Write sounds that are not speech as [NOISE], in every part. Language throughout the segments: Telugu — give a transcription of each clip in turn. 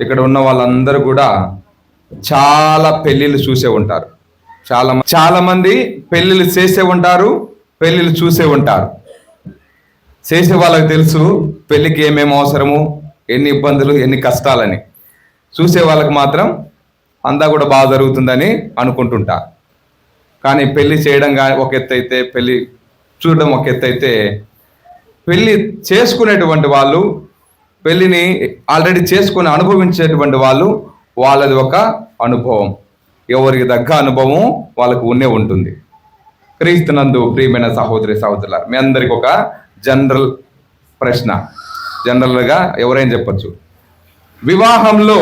ఇక్కడ ఉన్న వాళ్ళందరూ కూడా చాలా పెళ్ళిళ్ళు చూసే ఉంటారు. చాలా చాలా మంది పెళ్ళిళ్ళు చేసే ఉంటారు పెళ్ళిళ్ళు చూసే ఉంటారు. చేసే వాళ్ళకి తెలుసు పెళ్ళికి ఏమేమి అవసరము ఎన్ని ఇబ్బందులు ఎన్ని కష్టాలని. చూసే వాళ్ళకి మాత్రం అంతా కూడా బాగా జరుగుతుందని అనుకుంటుంటారు కానీ పెళ్ళి చేయడం కానీ ఒక ఎత్తు అయితే పెళ్ళి చూడడం ఒక ఎత్తు అయితే పెళ్ళి చేసుకునేటువంటి వాళ్ళు పెళ్ళిని ఆల్రెడీ చేసుకుని అనుభవించేటువంటి వాళ్ళు వాళ్ళది ఒక అనుభవం. ఎవరికి తగ్గ అనుభవం వాళ్ళకు ఉండే ఉంటుంది. క్రీస్తునందు ప్రియమైన సహోదరి సహోదరుల మీ అందరికి ఒక జనరల్ ప్రశ్న. జనరల్గా ఎవరైనా చెప్పచ్చు. వివాహంలో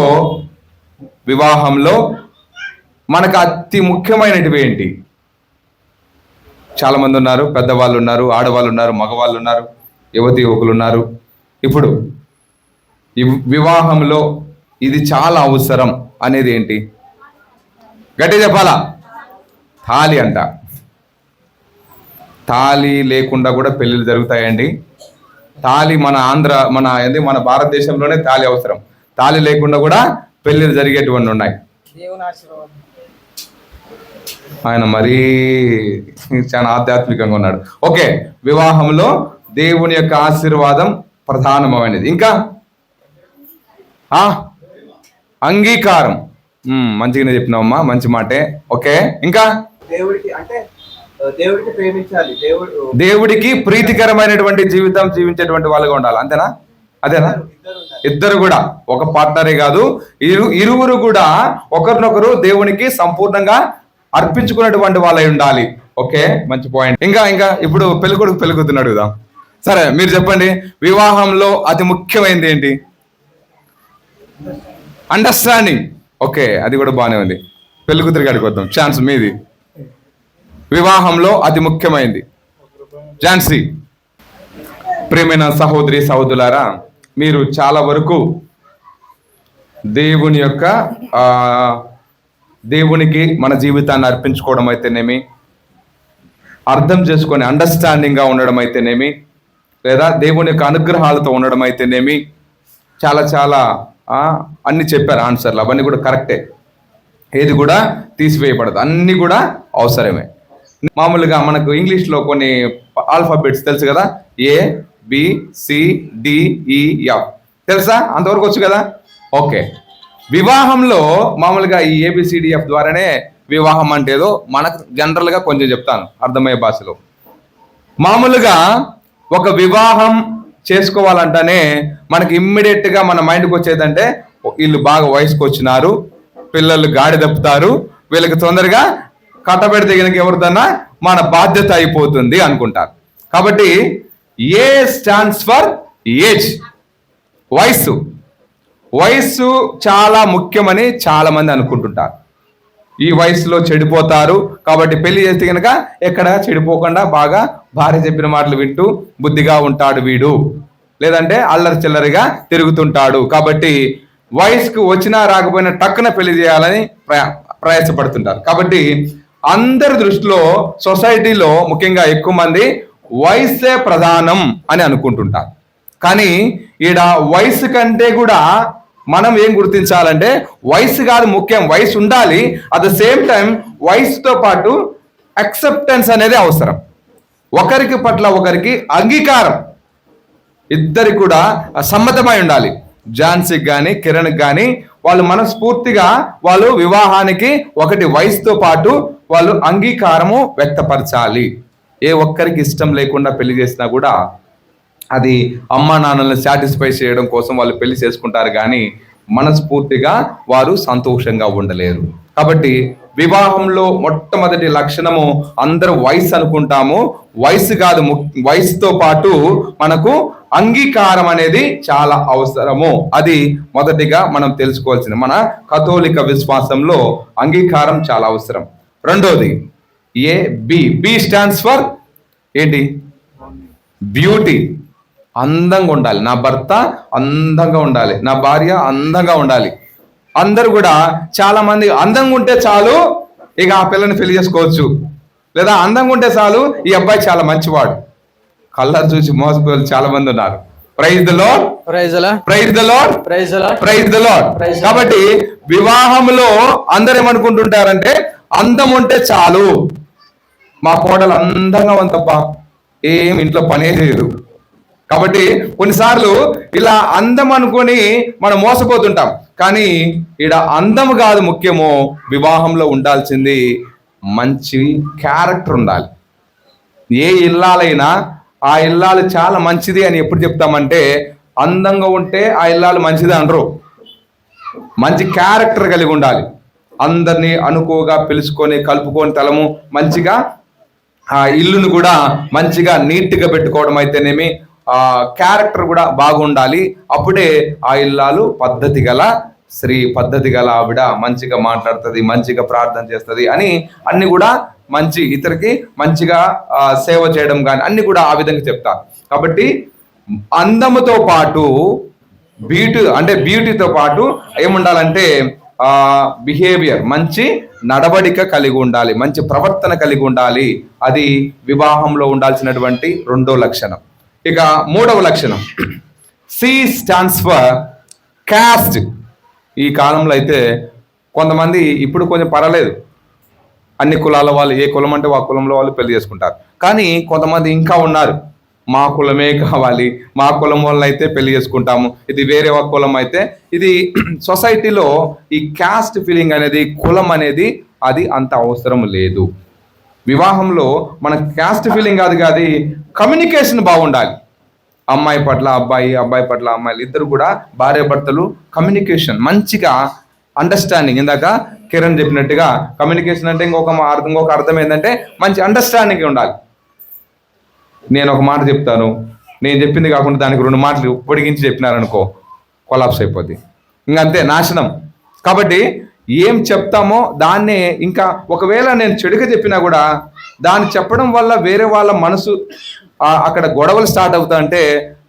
వివాహంలో మనకు అతి ముఖ్యమైనటివి ఏంటి? చాలామంది ఉన్నారు పెద్దవాళ్ళు ఉన్నారు ఆడవాళ్ళు ఉన్నారు మగవాళ్ళు ఉన్నారు యువతి యువకులు ఉన్నారు. ఇప్పుడు ఈ వివాహంలో ఇది చాలా అవసరం అనేది ఏంటి? గట్టి చెప్పాలా? తాళి అంట. తాళి లేకుండా కూడా పెళ్ళిళ్ళు జరుగుతాయండి. తాళి మన ఆంధ్ర మన ఏంది మన భారతదేశంలోనే తాళి అవసరం. తాళి లేకుండా కూడా పెళ్ళిళ్ళు జరిగేటువంటి ఉన్నాయి. ఆయన మరీ చాలా ఆధ్యాత్మికంగా ఉన్నాడు. ఓకే వివాహంలో దేవుని యొక్క ఆశీర్వాదం ప్రధానమైనది. ఇంకా అంగీకారం. మంచిగానే చెప్పినావమ్మా మంచి మాటే. ఓకే ఇంకా? దేవుడికి అంటే దేవుడికి ప్రేమించాలి. దేవుడు దేవుడికి ప్రీతికరమైనటువంటి జీవితం జీవించేటువంటి వాళ్ళుగా ఉండాలి. అంతేనా? అదేనా? ఇద్దరు కూడా. ఒక పార్ట్నరే కాదు ఇరు ఇరువురు కూడా ఒకరినొకరు దేవునికి సంపూర్ణంగా అర్పించుకున్నటువంటి వాళ్ళై ఉండాలి. ఓకే మంచి పాయింట్ ఇంకా ఇంకా ఇప్పుడు పెళ్ళికొడుకు పెళ్ళికూతున్నాడు కదా సరే మీరు చెప్పండి వివాహంలో అతి ముఖ్యమైనది ఏంటి? అండర్స్టాండింగ్ ఓకే అది కూడా బాగానే ఉంది. పెళ్ళికూతురు కాడికి వద్దాం. ఛాన్స్ మీది. వివాహంలో అతి ముఖ్యమైనది ఝాన్సీ ప్రేమైన సహోదరి సహోదరులారా మీరు చాలా వరకు దేవుని యొక్క దేవునికి మన జీవితాన్ని అర్పించుకోవడం అయితేనేమి అర్థం చేసుకొని అండర్స్టాండింగ్గా ఉండడం అయితేనేమి లేదా దేవుని యొక్క అనుగ్రహాలతో ఉండడం అయితేనేమి చాలా చాలా అన్ని చెప్పారు ఆన్సర్లు. అవన్నీ కూడా కరెక్టే. ఏది కూడా తీసివేయబడదు. అన్ని కూడా అవసరమే. మామూలుగా మనకు ఇంగ్లీష్లో కొన్ని ఆల్ఫాబెట్స్ తెలుసు కదా? ఏ బి సి తెలుసా? అంతవరకు వచ్చు కదా? ఓకే. వివాహంలో మామూలుగా ఈ ఏబిసిడిఎఫ్ ద్వారానే వివాహం అంటే ఏదో మనకు జనరల్గా కొంచెం చెప్తాను. అర్థమయ్యే భాషలో. మామూలుగా ఒక వివాహం చేసుకోవాలంటేనే మనకి ఇమ్మీడియట్గా మన మైండ్కి వచ్చేదంటే వీళ్ళు బాగా వయసుకు వచ్చినారు పిల్లలు గాడి తప్పుతారు వీళ్ళకి తొందరగా కట్టబెడితే కనుక ఎవరిదన్నా మన బాధ్యత అయిపోతుంది అనుకుంటారు. కాబట్టి ఏ స్టాండ్స్ ఫర్ ఏజ్? వయస్సు. వయస్సు చాలా ముఖ్యమని చాలామంది అనుకుంటుంటారు. ఈ వయసులో చెడిపోతారు. కాబట్టి పెళ్ళి చేస్తే కనుక ఎక్కడ చెడిపోకుండా బాగా భార్య చెప్పిన మాటలు వింటూ బుద్ధిగా ఉంటాడు వీడు. లేదంటే అల్లరి చిల్లరిగా తిరుగుతుంటాడు. కాబట్టి వయసుకు వచ్చినా రాకపోయినా టక్కున పెళ్ళి చేయాలని ప్రయా ప్రయాసపడుతుంటారు. కాబట్టి అందరి దృష్టిలో సొసైటీలో ముఖ్యంగా ఎక్కువ మంది వయసే ప్రధానం అని అనుకుంటుంటారు. కానీ ఈడ వయసు కంటే కూడా మనం ఏం గుర్తించాలంటే వయసు కాదు ముఖ్యం వయసు ఉండాలి. అట్ ద సేమ్ టైం వయసుతో పాటు అక్సెప్టెన్స్ అనేది అవసరం. ఒకరికి పట్ల ఒకరికి అంగీకారం. ఇద్దరికి కూడా సమ్మతమై ఉండాలి. ఝాన్సీకి కానీ కిరణ్కి కానీ వాళ్ళు మనస్ఫూర్తిగా వాళ్ళు వివాహానికి ఒకటి వయసుతో పాటు వాళ్ళు అంగీకారము వ్యక్తపరచాలి. ఏ ఒక్కరికి ఇష్టం లేకుండా పెళ్ళి చేసినా కూడా అది అమ్మా నాన్నలను సాటిస్ఫై చేయడం కోసం వాళ్ళు పెళ్ళి చేసుకుంటారు కానీ మనస్ఫూర్తిగా వారు సంతోషంగా ఉండలేరు. కాబట్టి వివాహంలో మొట్టమొదటి లక్షణము అందరూ వయసు అనుకుంటాము. వయసు కాదు ము- వయసుతో పాటు మనకు అంగీకారం అనేది చాలా అవసరము. అది మొదటిగా మనం తెలుసుకోవాల్సింది. మన కథోలిక విశ్వాసంలో అంగీకారం చాలా అవసరం. రెండోది ఏ బి బి స్టాండ్స్ ఫర్ ఏంటి? బ్యూటీ అందంగా ఉండాలి. నా భర్త అందంగా ఉండాలి. నా భార్య అందంగా ఉండాలి. అందరు కూడా చాలా మంది అందంగా ఉంటే చాలు ఇక ఆ పిల్లని పెళ్ళి చేసుకోవచ్చు. లేదా అందంగా ఉంటే చాలు ఈ అబ్బాయి చాలా మంచివాడు. కలర్ చూసి మోసపోయి చాలా మంది ఉన్నారు. ప్రైజ్లో praise law praise the Lord praise praise the Lord. కాబట్టి వివాహంలో అందరు ఏమనుకుంటుంటారంటే అందం ఉంటే చాలు. మా కోడలు అందంగా ఉందప్ప ఏం ఇంట్లో పనే చేయదు కాబట్టి కొన్నిసార్లు ఇలా అందం అనుకొని మనం మోసపోతుంటాం. కానీ ఈడ అందం కాదు ముఖ్యము వివాహంలో ఉండాల్సింది మంచి క్యారెక్టర్ ఉండాలి. ఏ ఇల్లాలైనా ఆ ఇల్లాలు చాలా మంచిది అని ఎప్పుడు చెప్తామంటే అందంగా ఉంటే ఆ ఇల్లాలు మంచిది అనరు. మంచి క్యారెక్టర్ కలిగి ఉండాలి. అందరినీ అనుకోగా పిలుచుకొని కలుపుకొని తలము మంచిగా ఆ ఇల్లును కూడా మంచిగా నీట్గా పెట్టుకోవడం అయితేనేమి క్యారెక్టర్ కూడా బాగుండాలి. అప్పుడే ఆ ఇల్లాలు పద్ధతి గల స్త్రీ పద్ధతి గల ఆవిడ మంచిగా మాట్లాడుతుంది మంచిగా ప్రార్థన చేస్తుంది అని అన్ని కూడా మంచి ఇతరికి మంచిగా సేవ చేయడం కానీ అన్ని కూడా ఆ విధంగా చెప్తారు కాబట్టి అందముతో పాటు బ్యూటీ అంటే బ్యూటీతో పాటు ఏముండాలంటే ఆ బిహేవియర్ మంచి నడవడిక కలిగి ఉండాలి మంచి ప్రవర్తన కలిగి ఉండాలి. అది వివాహంలో ఉండాల్సినటువంటి రెండో లక్షణం. ఇక మూడవ లక్షణం. సి స్టాండ్స్ ఫర్ క్యాస్ట్ ఈ కాలంలో అయితే కొంతమంది ఇప్పుడు కొంచెం పర్వాలేదు. అన్ని కులాల వాళ్ళు ఏ కులం అంటే ఆ కులంలో వాళ్ళు పెళ్ళి చేసుకుంటారు. కానీ కొంతమంది ఇంకా ఉన్నారు. మా కులమే కావాలి. మా కులం వల్ల అయితే పెళ్ళి చేసుకుంటాము. ఇది వేరే ఒక కులం అయితే. ఇది సొసైటీలో ఈ క్యాస్ట్ ఫీలింగ్ అనేది కులం అనేది అది అంత అవసరం లేదు. వివాహంలో మన క్యాస్ట్ ఫీలింగ్ కాదు కాదు కమ్యూనికేషన్ బాగుండాలి. అమ్మాయి పట్ల అబ్బాయి అబ్బాయి పట్ల అమ్మాయిలు ఇద్దరు కూడా భార్య భర్తలు కమ్యూనికేషన్ మంచిగా అండర్స్టాండింగ్ ఇందాక కిరణ్ చెప్పినట్టుగా కమ్యూనికేషన్ అంటే ఇంకొక మా- అర్థం ఇంకొక అర్థం ఏంటంటే మంచి అండర్స్టాండింగ్ ఉండాలి. నేను ఒక మాట చెప్తాను. నేను చెప్పింది కాకుండా దానికి రెండు మాటలు పొడిగించి చెప్పినారనుకో కొలాప్స్ అయిపోద్ది. ఇంకంతే నాశనం. కాబట్టి ఏం చెప్తామో దాన్నే ఇంకా ఒకవేళ నేను చెడుగా చెప్పినా కూడా దాన్ని చెప్పడం వల్ల వేరే వాళ్ళ మనసు అక్కడ గొడవలు స్టార్ట్ అవుతా అంటే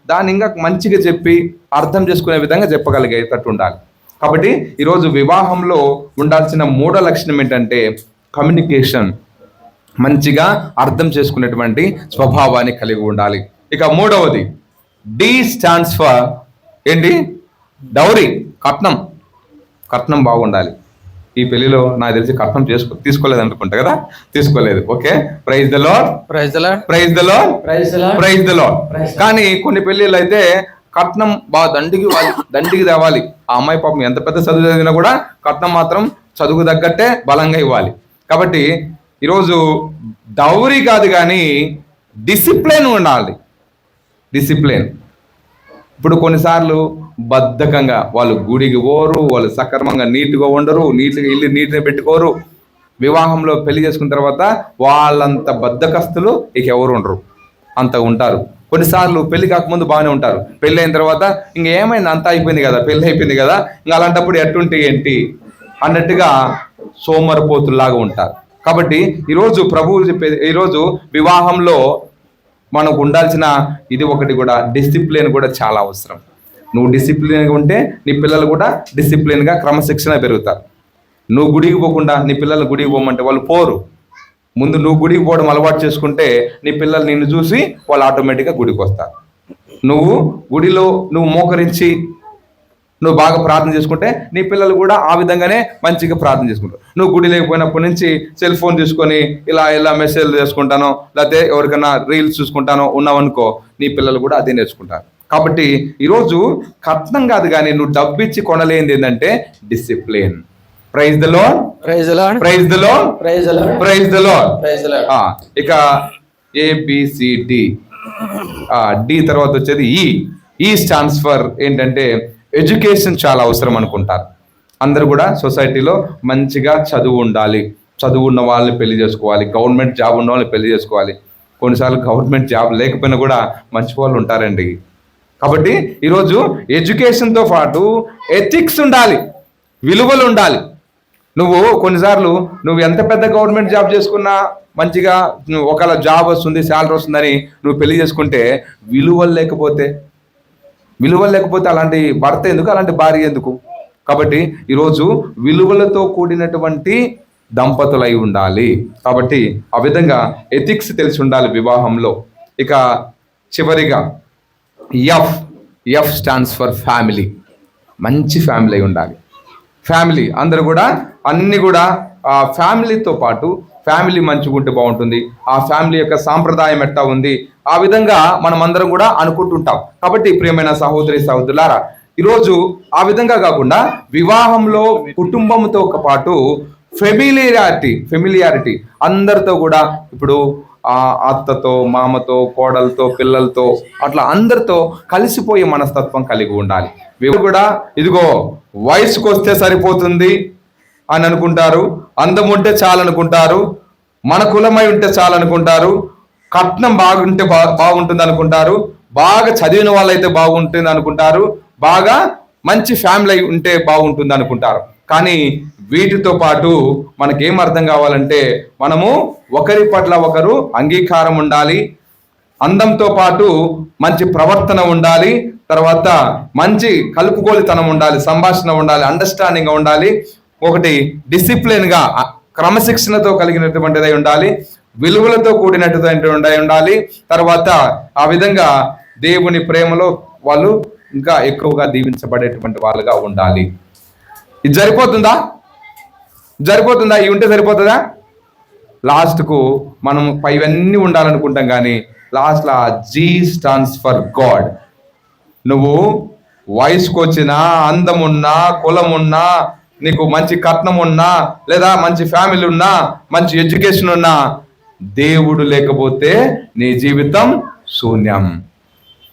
దాన్ని ఇంకా మంచిగా చెప్పి అర్థం చేసుకునే విధంగా చెప్పగలిగేటట్టు ఉండాలి. కాబట్టి ఈరోజు వివాహంలో ఉండాల్సిన మూడో లక్షణం ఏంటంటే కమ్యూనికేషన్. మంచిగా అర్థం చేసుకునేటువంటి స్వభావాన్ని కలిగి ఉండాలి. ఇక మూడవది డి స్టాండ్స్ ఫర్ ఏంటి? డౌరీ కట్నం. కట్నం బాగుండాలి. ఈ పెళ్ళిలో నాకు తెలిసి కట్నం చేసుకో తీసుకోలేదు అనుకుంటా కదా? తీసుకోలేదు. Okay? Praise the Lord praise law praise the Lord praise praise the Lord కానీ కొన్ని పెళ్ళిళ్ళు అయితే కట్నం బాగా దండికి దండికి తేవాలి. ఆ అమ్మాయి పాపం ఎంత పెద్ద చదువు చదివినా కూడా కట్నం మాత్రం చదువుకు తగ్గట్టే బలంగా ఇవ్వాలి. కాబట్టి ఈరోజు డౌరీ కాదు కానీ డిసిప్లిన్ ఉండాలి. డిసిప్లిన్. ఇప్పుడు కొన్నిసార్లు బద్ధకంగా వాళ్ళు గుడికి పోరు వాళ్ళు సక్రమంగా నీట్గా ఉండరు నీట్గా ఇల్లు నీటిని పెట్టుకోరు. వివాహంలో పెళ్ళి చేసుకున్న తర్వాత వాళ్ళంత బద్ధకస్తులు ఇక ఎవరు ఉండరు. అంత ఉంటారు. కొన్నిసార్లు పెళ్ళి కాకముందు బాగానే ఉంటారు. పెళ్ళి అయిన తర్వాత ఇంక ఏమైంది? అంతా అయిపోయింది కదా పెళ్ళి అయిపోయింది కదా. ఇంకా అలాంటప్పుడు ఎట్టుంటే ఏంటి? అన్నట్టుగా సోమరపోతుల్లాగా ఉంటారు. కాబట్టి ఈరోజు ప్రభువు చెప్పేది ఈరోజు వివాహంలో మనకు ఉండాల్సిన ఇది ఒకటి కూడా డిసిప్లిన్ కూడా చాలా అవసరం. నువ్వు డిసిప్లిన్గా ఉంటే నీ పిల్లలు కూడా డిసిప్లిన్గా క్రమశిక్షణ పెరుగుతారు. నువ్వు గుడికి పోకుండా నీ పిల్లలు గుడికి పోమంటే వాళ్ళు పోరు. ముందు నువ్వు గుడికి పోవడం అలవాటు చేసుకుంటే నీ పిల్లలు నిన్ను చూసి వాళ్ళు ఆటోమేటిక్గా గుడికి వస్తారు. నువ్వు గుడిలో నువ్వు మోకరించి నువ్వు బాగా ప్రార్థన చేసుకుంటే నీ పిల్లలు కూడా ఆ విధంగానే మంచిగా ప్రార్థన చేసుకుంటారు. నువ్వు గుడి లేకపోయినప్పటి నుంచి సెల్ ఫోన్ తీసుకొని ఇలా ఇలా మెసేజ్ చేసుకుంటానో లేకపోతే ఎవరికైనా రీల్స్ చూసుకుంటానో ఉన్నావనుకో నీ పిల్లలు కూడా అదే నేర్చుకుంటారు. కాబట్టి ఈరోజు కట్నం కాదు కానీ నువ్వు డబ్బు ఇచ్చి కొనలేనిది ఏంటంటే discipline. Praise the Lord praise law praise the Lord praise లా ప్రైజ్ ద లోన్ ప్రైజ్ లా ఆ, ఇక ఏబిసిడి డి తర్వాత వచ్చేది ఈ ఈ స్టాండ్స్ ఫర్ ఏంటంటే ఎడ్యుకేషన్ చాలా అవసరం అనుకుంటారు. అందరూ కూడా సొసైటీలో మంచిగా చదువు ఉండాలి. చదువు ఉన్న వాళ్ళని పెళ్ళి చేసుకోవాలి. గవర్నమెంట్ జాబ్ ఉన్న వాళ్ళని పెళ్ళి చేసుకోవాలి. కొన్నిసార్లు గవర్నమెంట్ జాబ్ లేకపోయినా కూడా మంచి వాళ్ళు ఉంటారండి. కాబట్టి ఈరోజు ఎడ్యుకేషన్తో పాటు ఎథిక్స్ ఉండాలి విలువలు ఉండాలి. నువ్వు కొన్నిసార్లు నువ్వు ఎంత పెద్ద గవర్నమెంట్ జాబ్ చేసుకున్నా మంచిగా నువ్వు ఒకవేళ జాబ్ వస్తుంది శాలరీ వస్తుందని నువ్వు పెళ్ళి చేసుకుంటే విలువలు లేకపోతే విలువలు లేకపోతే అలాంటి భర్త ఎందుకు అలాంటి భార్య ఎందుకు? కాబట్టి ఈరోజు విలువలతో కూడినటువంటి దంపతులై ఉండాలి. కాబట్టి ఆ విధంగా ఎథిక్స్ తెలిసి ఉండాలి వివాహంలో. ఇక చివరిగా F F stands for family మంచి ఫ్యామిలీ ఉండాలి. ఫ్యామిలీ అందరూ కూడా అన్నీ కూడా ఆ ఫ్యామిలీతో పాటు ఫ్యామిలీ మంచిగా ఉంటే బాగుంటుంది. ఆ ఫ్యామిలీ యొక్క సాంప్రదాయం ఎట్టా ఉంది? ఆ విధంగా మనం అందరం కూడా అనుకుంటుంటాం. కాబట్టి ప్రియమైన సహోదరి సహోదరులారా ఈరోజు ఆ విధంగా కాకుండా వివాహంలో కుటుంబంతో పాటు ఫెమిలియారిటీ ఫెమిలియారిటీ అందరితో కూడా ఇప్పుడు ఆ అత్తతో మామతో కోడలతో పిల్లలతో అట్లా అందరితో కలిసిపోయే మనస్తత్వం కలిగి ఉండాలి. వీరు కూడా ఇదిగో వయసుకు వస్తే సరిపోతుంది అని అనుకుంటారు అందం ఉంటే చాలనుకుంటారు మన కులమై ఉంటే చాలనుకుంటారు కట్నం బాగుంటే బా బాగుంటుంది అనుకుంటారు బాగా చదివిన వాళ్ళైతే బాగుంటుంది అనుకుంటారు బాగా మంచి ఫ్యామిలీ అయి ఉంటే బాగుంటుంది అనుకుంటారు. కానీ వీటితో పాటు మనకేం అర్థం కావాలంటే మనము ఒకరి పట్ల ఒకరు అంగీకారం ఉండాలి అందంతో పాటు మంచి ప్రవర్తన ఉండాలి తర్వాత మంచి కలుపుకోలితనం ఉండాలి సంభాషణ ఉండాలి అండర్స్టాండింగ్ ఉండాలి ఒకటి డిసిప్లిన్గా క్రమశిక్షణతో కలిగినటువంటిదై ఉండాలి విలువలతో కూడినటువంటి ఉండాలి తర్వాత ఆ విధంగా దేవుని ప్రేమలో వాళ్ళు ఇంకా ఎక్కువగా దీవించబడేటువంటి వాళ్ళుగా ఉండాలి. ఇది సరిపోతుందా? సరిపోతుందా? ఇవి ఉంటే సరిపోతుందా? లాస్ట్కు మనం ఇవన్నీ ఉండాలనుకుంటాం కానీ లాస్ట్లో జీ స్టాన్స్ ఫర్ గాడ్. నువ్వు వయసుకు వచ్చినా అందమున్నా కులం ఉన్నా నీకు మంచి కట్నం ఉన్నా లేదా మంచి ఫ్యామిలీ ఉన్నా మంచి ఎడ్యుకేషన్ ఉన్నా దేవుడు లేకపోతే నీ జీవితం శూన్యం.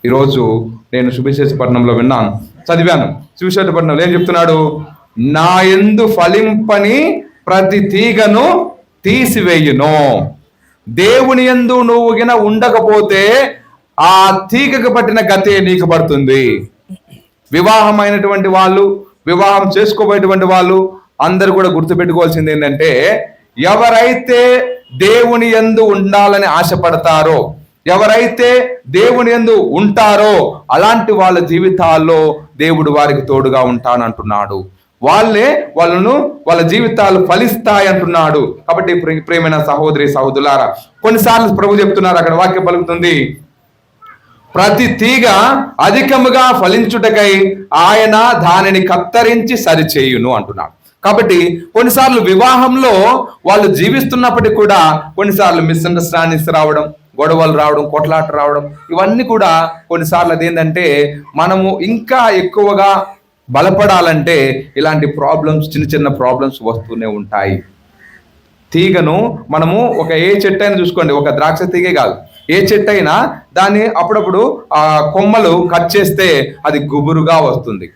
ఈరోజు నేను సువిశేషపట్నంలో విన్నాను. చదివాను. సువిశేషపట్నంలో ఏం చెప్తున్నాడు? నా ఎందు ఫలింపని ప్రతి తీగను తీసివేయును. దేవుని ఎందు నువ్వు గిన ఉండకపోతే ఆ తీగకు పట్టిన గతే నీకు పడుతుంది. వివాహమైనటువంటి వాళ్ళు వివాహం చేసుకోబోయేటువంటి వాళ్ళు అందరు కూడా గుర్తుపెట్టుకోవాల్సింది ఏంటంటే ఎవరైతే దేవుని ఎందు ఉండాలని ఆశపడతారో ఎవరైతే దేవుని ఎందు ఉంటారో అలాంటి వాళ్ళ జీవితాల్లో దేవుడు వారికి తోడుగా ఉంటానంటున్నాడు. వాళ్ళే వాళ్ళను వాళ్ళ జీవితాలు ఫలిస్తాయి అంటున్నాడు కాబట్టి ప్రేమైన సహోదరి సహోదరులారా కొన్నిసార్లు ప్రభు చెప్తున్నారు అక్కడ వాక్యం పలుకుతుంది. ప్రతి తీగ అధికముగా ఫలించుటకై ఆయన దానిని కత్తరించి సరిచేయును అంటున్నాడు. కాబట్టి కొన్నిసార్లు వివాహంలో వాళ్ళు జీవిస్తున్నప్పటికీ కూడా కొన్నిసార్లు మిస్అండర్స్టాండింగ్స్ రావడం గొడవలు రావడం కొట్లాట రావడం ఇవన్నీ కూడా కొన్నిసార్లు అదేంటంటే మనము ఇంకా ఎక్కువగా బలపడాలంటే ఇలాంటి ప్రాబ్లమ్స్ చిన్న చిన్న ప్రాబ్లమ్స్ వస్తూనే ఉంటాయి. తీగను మనము ఒక ఏ చెట్టు అయినా చూసుకోండి ఒక ద్రాక్ష తీగే కాదు. ఏ చెట్టు అయినా దాన్ని అప్పుడప్పుడు ఆ కొమ్మలు కట్ చేస్తే అది గుబురుగా వస్తుంది.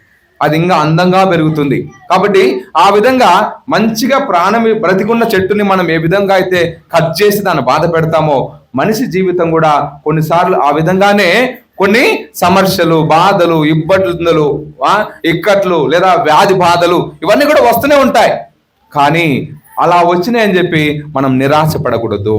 అది ఇంకా అందంగా పెరుగుతుంది. కాబట్టి ఆ విధంగా మంచిగా ప్రాణం బ్రతికున్న చెట్టుని మనం ఏ విధంగా అయితే కట్ చేసి దాన్ని బాధ పెడతామో మనిషి జీవితం కూడా కొన్నిసార్లు ఆ విధంగానే కొన్ని సమస్యలు బాధలు ఇబ్బందులు ఇక్కట్లు లేదా వ్యాధి బాధలు ఇవన్నీ కూడా వస్తూనే ఉంటాయి. కానీ అలా వచ్చినాయని చెప్పి మనం నిరాశపడకూడదు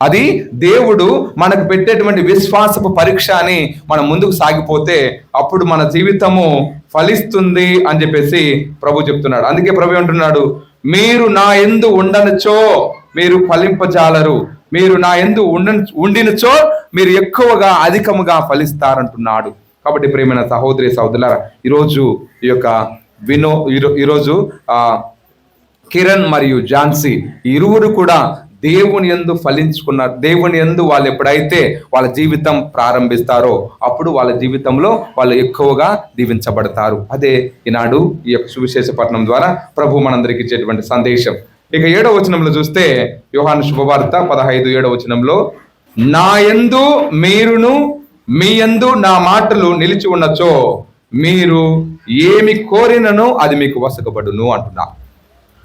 అది దేవుడు మనకు పెట్టేటువంటి విశ్వాసపు పరీక్ష అని మనం ముందుకు సాగిపోతే అప్పుడు మన జీవితము ఫలిస్తుంది అని చెప్పేసి ప్రభు చెప్తున్నాడు. అందుకే ప్రభు అంటున్నాడు మీరు నా ఎందు ఉండనచో మీరు ఫలింపజాలరు. మీరు నా ఎందు ఉండ ఉండినచో మీరు ఎక్కువగా అధికముగా ఫలిస్తారంటున్నాడు. కాబట్టి ప్రేమైన సహోదరి సహోదరులారా ఈరోజు ఈ యొక్క వినో ఈరోజు ఆ కిరణ్ మరియు ఝాన్సీ ఇరువురు కూడా దేవుని ఎందు ఫలించుకున్నారు దేవుని ఎందు వాళ్ళు ఎప్పుడైతే వాళ్ళ జీవితం ప్రారంభిస్తారో అప్పుడు వాళ్ళ జీవితంలో వాళ్ళు ఎక్కువగా దీవించబడతారు. అదే ఈనాడు ఈ యొక్క సువిశేష పట్టణం ద్వారా ప్రభు మనందరికి ఇచ్చేటువంటి సందేశం. ఇక ఏడవ వచనంలో చూస్తే యోహాను శుభవార్త పదహైదు ఏడవ వచనంలో నా ఎందు మీరును మీ ఎందు నా మాటలు నిలిచి ఉన్నచో మీరు ఏమి కోరినను అది మీకు వసకబడును అంటున్నా.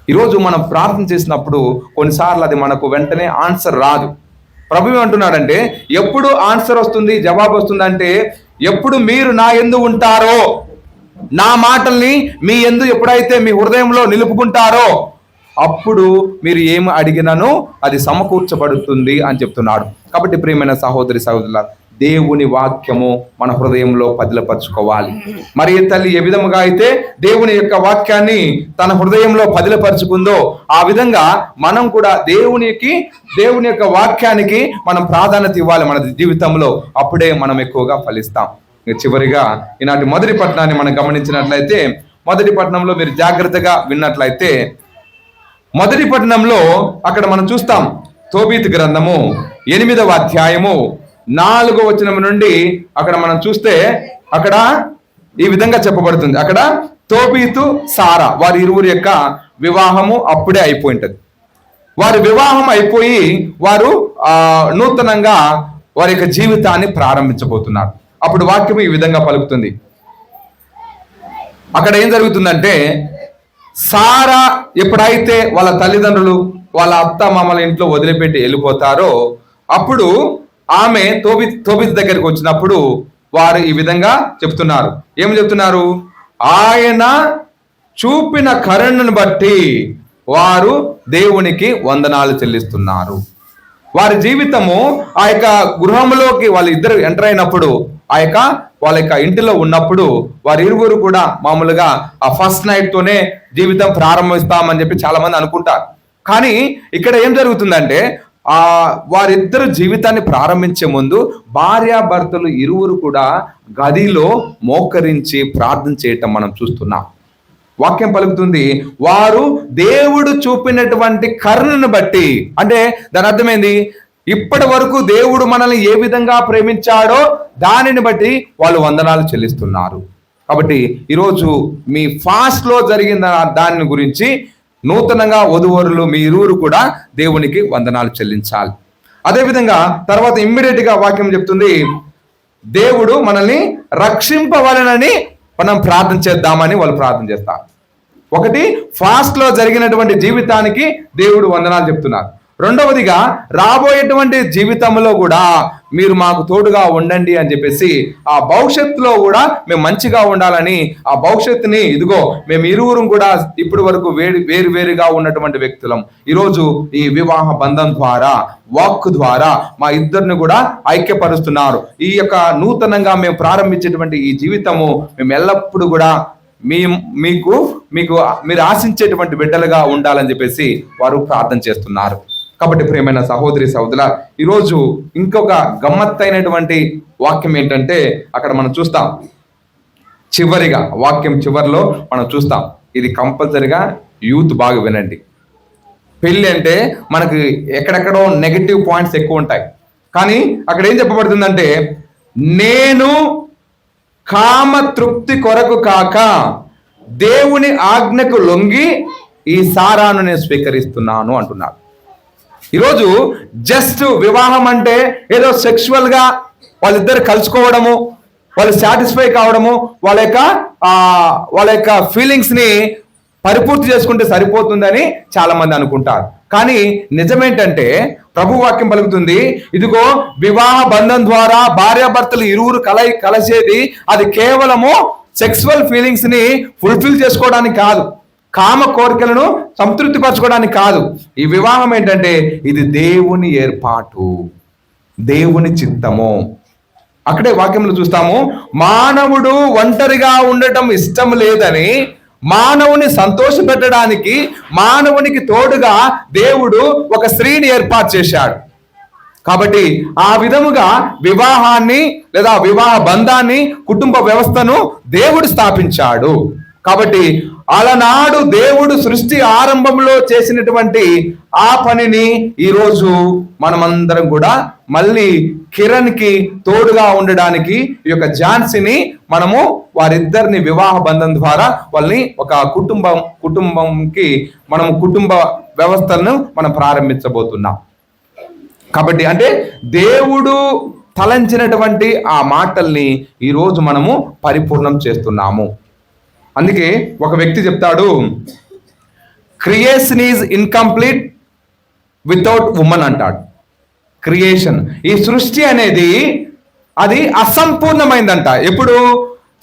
ఈరోజు మనం ప్రార్థన చేసినప్పుడు కొన్నిసార్లు అది మనకు వెంటనే ఆన్సర్ రాదు. ప్రభు ఏమంటున్నాడంటే ఎప్పుడు ఆన్సర్ వస్తుంది జవాబు వస్తుంది అంటే ఎప్పుడు మీరు నా ఎందు ఉంటారో నా మాటల్ని మీ ఎందు ఎప్పుడైతే మీ హృదయంలో నిలుపుకుంటారో అప్పుడు మీరు ఏమి అడిగినను అది సమకూర్చబడుతుంది అని చెప్తున్నాడు. కాబట్టి ప్రియమైన సహోదరి సహోదరుల దేవుని వాక్యము మన హృదయంలో పదిలపరచుకోవాలి. మరి తల్లి ఏ విధముగా అయితే దేవుని యొక్క వాక్యాన్ని తన హృదయంలో పదిలపరుచుకుందో ఆ విధంగా మనం కూడా దేవునికి దేవుని యొక్క వాక్యానికి మనం ప్రాధాన్యత ఇవ్వాలి మన జీవితంలో. అప్పుడే మనం ఎక్కువగా ఫలిస్తాం. చివరిగా ఈనాటి మొదటి పట్టణాన్ని మనం గమనించినట్లయితే మొదటి పట్టణంలో మీరు జాగ్రత్తగా విన్నట్లయితే మొదటి పట్టణంలో అక్కడ మనం చూస్తాం తోబీత్ గ్రంథము ఎనిమిదవ అధ్యాయము నాలుగో వచనం నుండి అక్కడ మనం చూస్తే అక్కడ ఈ విధంగా చెప్పబడుతుంది. అక్కడ తోబీతు సారా వారి ఇరువురి యొక్క వివాహము అప్పుడే అయిపోయి ఉంటుంది. వారి వివాహం అయిపోయి వారు నూతనంగా వారి యొక్క జీవితాన్ని ప్రారంభించబోతున్నారు. అప్పుడు వాక్యం ఈ విధంగా పలుకుతుంది. అక్కడ ఏం జరుగుతుందంటే సారా ఎప్పుడైతే వాళ్ళ తల్లిదండ్రులు వాళ్ళ అత్త మామల ఇంట్లో వదిలిపెట్టి వెళ్ళిపోతారో అప్పుడు ఆమె తోబి తోబిత్ దగ్గరికి వచ్చినప్పుడు వారు ఈ విధంగా చెప్తున్నారు. ఏం చెప్తున్నారు? ఆయన చూపిన కరుణను బట్టి వారు దేవునికి వందనాలు చెల్లిస్తున్నారు. వారి జీవితము ఆ యొక్క గృహంలోకి వాళ్ళ ఇద్దరు ఎంటర్ అయినప్పుడు ఆ యొక్క వాళ్ళ యొక్క ఇంటిలో ఉన్నప్పుడు వారి ఇరువురు కూడా మామూలుగా ఆ ఫస్ట్ నైట్ తోనే జీవితం ప్రారంభిస్తామని చెప్పి చాలా మంది అనుకుంటారు. కానీ ఇక్కడ ఏం జరుగుతుందంటే ఆ వారిద్దరు జీవితాన్ని ప్రారంభించే ముందు భార్యాభర్తలు ఇరువురు కూడా గదిలో మోకరించి ప్రార్థన చేయటం మనం చూస్తున్నాం. వాక్యం పలుకుతుంది వారు దేవుడు చూపినటువంటి కరుణను బట్టి అంటే దాని అర్థమైంది ఇప్పటి వరకు దేవుడు మనల్ని ఏ విధంగా ప్రేమించాడో దానిని బట్టి వాళ్ళు వందనాలు చెల్లిస్తున్నారు. కాబట్టి ఈరోజు మీ ఫాస్ట్లో జరిగిన దాని గురించి నూతనంగా వధువరులు మీ ఇరువురు కూడా దేవునికి వందనాలు చెల్లించాలి. అదేవిధంగా తర్వాత ఇమ్మీడియట్గా వాక్యం చెప్తుంది దేవుడు మనల్ని రక్షింపవలనని మనం ప్రార్థన చేద్దామని వాళ్ళు ప్రార్థన చేస్తారు. ఒకటి ఫాస్ట్లో జరిగినటువంటి జీవితానికి దేవుడు వందనాలు చెప్తున్నారు. రెండవదిగా రాబోయేటువంటి జీవితంలో కూడా మీరు మాకు తోడుగా ఉండండి అని చెప్పేసి ఆ భవిష్యత్తులో కూడా మేము మంచిగా ఉండాలని ఆ భవిష్యత్తుని ఇదిగో మేము ఇరువురు కూడా ఇప్పటి వరకు వేరు వేరు వేరుగా ఉన్నటువంటి వ్యక్తులం. ఈరోజు ఈ వివాహ బంధం ద్వారా వాక్ ద్వారా మా ఇద్దరిని కూడా ఐక్యపరుస్తున్నారు. ఈ యొక్క నూతనంగా మేము ప్రారంభించేటువంటి ఈ జీవితము మేము ఎల్లప్పుడూ కూడా మీ మీకు మీకు మీరు ఆశించేటువంటి బిడ్డలుగా ఉండాలని చెప్పేసి వారు ప్రార్థన చేస్తున్నారు. కాబట్టి ప్రియమైన సహోదరి సహోదరుల ఈరోజు ఇంకొక గమ్మత్తైనటువంటి వాక్యం ఏంటంటే అక్కడ మనం చూస్తాం. చివరిగా వాక్యం చివరిలో మనం చూస్తాం. ఇది కంపల్సరిగా యూత్ బాగా వినండి. పెళ్ళి అంటే మనకి ఎక్కడెక్కడో నెగటివ్ పాయింట్స్ ఎక్కువ ఉంటాయి. కానీ అక్కడ ఏం చెప్పబడుతుందంటే నేను కామ తృప్తి కొరకు కాక దేవుని ఆజ్ఞకు లొంగి ఈ సారాను నేను స్వీకరిస్తున్నాను అంటున్నాడు ఈరోజు జస్ట్ వివాహం అంటే ఏదో సెక్షువల్గా వాళ్ళిద్దరు కలుసుకోవడము వాళ్ళు సాటిస్ఫై కావడము వాళ్ళ యొక్క వాళ్ళ యొక్క ఫీలింగ్స్ని పరిపూర్తి చేసుకుంటే సరిపోతుందని చాలా మంది అనుకుంటారు. కానీ నిజమేంటంటే ప్రభు వాక్యం పలుకుతుంది ఇదిగో వివాహ బంధం ద్వారా భార్యాభర్తలు ఇరువురు కల కలిసేది అది కేవలము సెక్సువల్ ఫీలింగ్స్ని ఫుల్ఫిల్ చేసుకోవడానికి కాదు. కామ కోరికలను సంతృప్తి పరచుకోవడానికి కాదు. ఈ వివాహం ఏంటంటే ఇది దేవుని ఏర్పాటు దేవుని చిత్తము. అక్కడే వాక్యంలో చూస్తాము మానవుడు ఒంటరిగా ఉండటం ఇష్టం లేదని మానవుని సంతోష పెట్టడానికి మానవునికి తోడుగా దేవుడు ఒక స్త్రీని ఏర్పాటు చేశాడు. కాబట్టి ఆ విధముగా వివాహాన్ని లేదా వివాహ బంధాన్ని కుటుంబ వ్యవస్థను దేవుడు స్థాపించాడు. కాబట్టి అలనాడు దేవుడు సృష్టి ఆరంభంలో చేసినటువంటి ఆ పనిని ఈరోజు మనమందరం కూడా మళ్ళీ కిరణ్కి తోడుగా ఉండడానికి ఈ యొక్క ఝాన్సీని మనము వారిద్దరిని వివాహ బంధం ద్వారా వాళ్ళని ఒక కుటుంబం కుటుంబంకి మనం కుటుంబ వ్యవస్థలను మనం ప్రారంభించబోతున్నాం. కాబట్టి అంటే దేవుడు తలంచినటువంటి ఆ మాటల్ని ఈరోజు మనము పరిపూర్ణం చేస్తున్నాము. అందుకే ఒక వ్యక్తి చెప్తాడు creation is incomplete without women అంటాడు. క్రియేషన్ ఈ సృష్టి అనేది అది అసంపూర్ణమైందంట. ఎప్పుడు?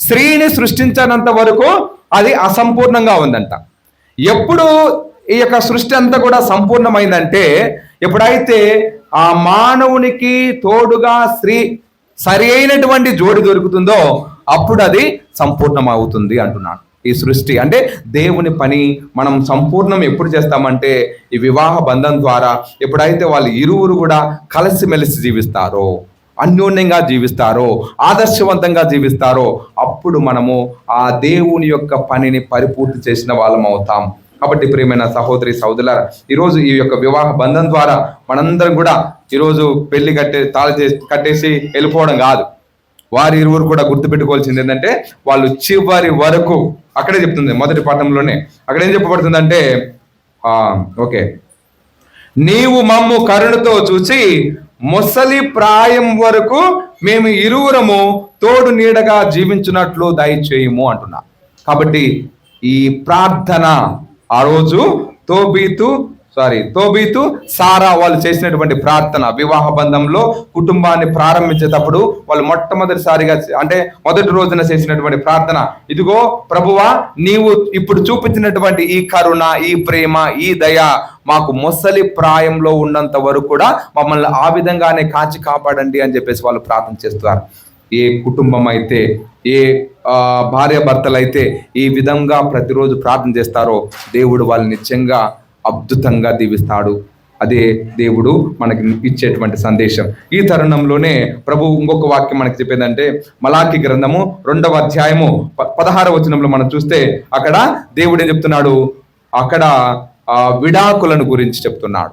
స్త్రీని సృష్టించనంత వరకు అది అసంపూర్ణంగా ఉందంట. ఎప్పుడు ఈ యొక్క సృష్టి అంతా కూడా సంపూర్ణమైందంటే ఎప్పుడైతే ఆ మానవునికి తోడుగా స్త్రీ సరి అయినటువంటి జోడి దొరుకుతుందో అప్పుడు అది సంపూర్ణమవుతుంది అంటున్నాను ఈ సృష్టి. అంటే దేవుని పని మనం సంపూర్ణం ఎప్పుడు చేస్తామంటే ఈ వివాహ బంధం ద్వారా ఎప్పుడైతే వాళ్ళు ఇరువురు కూడా కలిసిమెలిసి జీవిస్తారో అన్యోన్యంగా జీవిస్తారో ఆదర్శవంతంగా జీవిస్తారో అప్పుడు మనము ఆ దేవుని యొక్క పనిని పరిపూర్తి చేసిన వాళ్ళం అవుతాం. కాబట్టి ప్రియమైన సహోదరి సహోదరుల ఈరోజు ఈ యొక్క వివాహ బంధం ద్వారా మనందరం కూడా ఈరోజు పెళ్ళి కట్టే తాళి కట్టేసి వెళ్ళిపోవడం కాదు. వారి ఇరువురు కూడా గుర్తుపెట్టుకోవాల్సింది ఏంటంటే వాళ్ళు చివరి వరకు అక్కడే చెప్తుంది మొదటి పాఠంలోనే. అక్కడ ఏం చెప్పబడుతుందంటే ఓకే. నీవు మమ్ము కరుణతో చూసి ముసలి ప్రాయం వరకు మేము ఇరువురము తోడు నీడగా జీవించినట్లు దయచేయము అంటున్నా. కాబట్టి ఈ ప్రార్థన ఆ రోజు తోబీతు సారీ తోబీతు సారా వాళ్ళు చేసినటువంటి ప్రార్థన. వివాహ బంధంలో కుటుంబాన్ని ప్రారంభించేటప్పుడు వాళ్ళు మొట్టమొదటిసారిగా అంటే మొదటి రోజున చేసినటువంటి ప్రార్థన. ఇదిగో ప్రభువా నీవు ఇప్పుడు చూపించినటువంటి ఈ కరుణ ఈ ప్రేమ ఈ దయ మాకు ముసలి ప్రాయంలో ఉన్నంత వరకు కూడా మమ్మల్ని ఆ విధంగానే కాచి కాపాడండి అని చెప్పేసి వాళ్ళు ప్రార్థన చేస్తున్నారు. ఏ కుటుంబం అయితే ఏ భార్య భర్తలు అయితే ఈ విధంగా ప్రతిరోజు ప్రార్థన చేస్తారో దేవుడు వాళ్ళు నిత్యంగా అద్భుతంగా దీవిస్తాడు. అదే దేవుడు మనకి ఇచ్చేటువంటి సందేశం. ఈ తరుణంలోనే ప్రభు ఇంకొక వాక్యం మనకి చెప్పేదంటే మలాకి గ్రంథము రెండవ అధ్యాయము ప- వచనంలో మనం చూస్తే అక్కడ దేవుడు ఏం చెప్తున్నాడు? అక్కడ ఆ, విడాకులను గురించి చెప్తున్నాడు.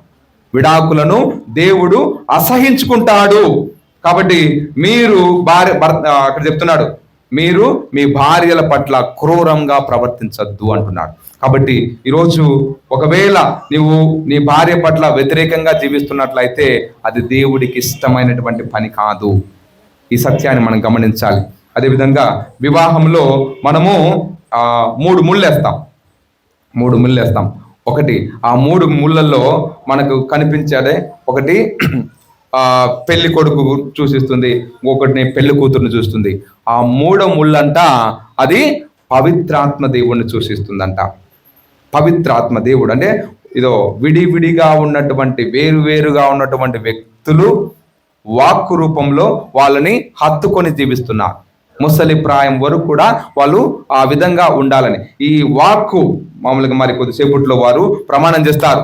విడాకులను దేవుడు అసహించుకుంటాడు. కాబట్టి మీరు భార్య అక్కడ చెప్తున్నాడు. మీరు మీ భార్యల పట్ల క్రూరంగా ప్రవర్తించద్దు అంటున్నాడు. కాబట్టి ఈరోజు ఒకవేళ నువ్వు నీ భార్య పట్ల వ్యతిరేకంగా జీవిస్తున్నట్లయితే అది దేవుడికి ఇష్టమైనటువంటి పని కాదు. ఈ సత్యాన్ని మనం గమనించాలి. అదేవిధంగా వివాహంలో మనము మూడు ముళ్ళేస్తాం మూడు ముళ్ళు వేస్తాం. ఒకటి ఆ మూడు ముళ్ళల్లో మనకు కనిపించేదే ఒకటి [CLEARS THROAT] పెళ్ళి కొడుకు చూసిస్తుంది ఇంకొకటిని పెళ్ళి కూతురుని చూస్తుంది. ఆ మూడో ముళ్ళంట అది పవిత్రాత్మ దేవుణ్ణి సూచిస్తుందంట. పవిత్రాత్మ దేవుడు. అంటే ఇదో విడివిడిగా ఉన్నటువంటి వేరు వేరుగా ఉన్నటువంటి వ్యక్తులు వాక్కు రూపంలో వాళ్ళని హత్తుకొని జీవిస్తున్నారు. ముసలి ప్రాయం వరకు కూడా వాళ్ళు ఆ విధంగా ఉండాలని. ఈ వాక్కు మామూలుగా మరి కొద్దిసేపట్లో వారు ప్రమాణం చేస్తారు.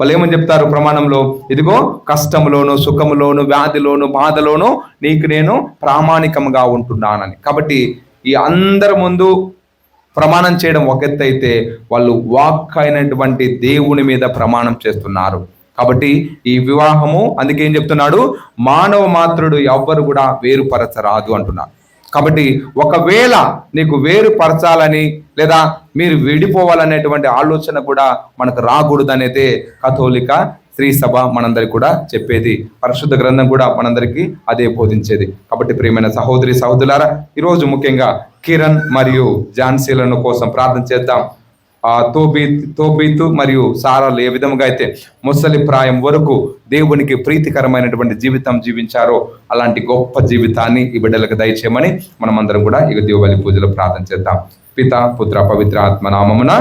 వాళ్ళు ఏమని చెప్తారు ప్రమాణంలో? ఇదిగో కష్టంలోను సుఖములోను వ్యాధిలోను బాధలోను నీకు నేను ప్రామాణికంగా ఉంటున్నానని. కాబట్టి ఈ అందరి ముందు ప్రమాణం చేయడం ఒక ఎత్తు అయితే వాళ్ళు వాక్ అయినటువంటి దేవుని మీద ప్రమాణం చేస్తున్నారు. కాబట్టి ఈ వివాహము అందుకే ఏం చెప్తున్నాడు? మానవ మాత్రుడు ఎవ్వరు కూడా వేరుపరచరాదు అంటున్నాడు. కాబట్టి ఒకవేళ నీకు వేరుపరచాలని లేదా మీరు విడిపోవాలనేటువంటి ఆలోచన కూడా మనకు రాకూడదు కథోలిక స్త్రీ సభ మనందరికి కూడా చెప్పేది. పరిశుద్ధ గ్రంథం కూడా మనందరికీ అదే బోధించేది. కాబట్టి ప్రియమైన సహోదరి సహోదరులారా ఈరోజు ముఖ్యంగా కిరణ్ మరియు ఝాన్సీలను కోసం ప్రార్థన చేద్దాం. ఆ తోబీ తోబీతు మరియు సారాలు ఏ విధంగా అయితే ముసలి ప్రాయం వరకు దేవునికి ప్రీతికరమైనటువంటి జీవితం జీవించారో అలాంటి గొప్ప జీవితాన్ని ఈ బిడ్డలకు దయచేయమని మనమందరం కూడా ఇక దేవుని పూజలో ప్రార్థన చేద్దాం. పిత పుత్ర పవిత్ర ఆత్మ నామమున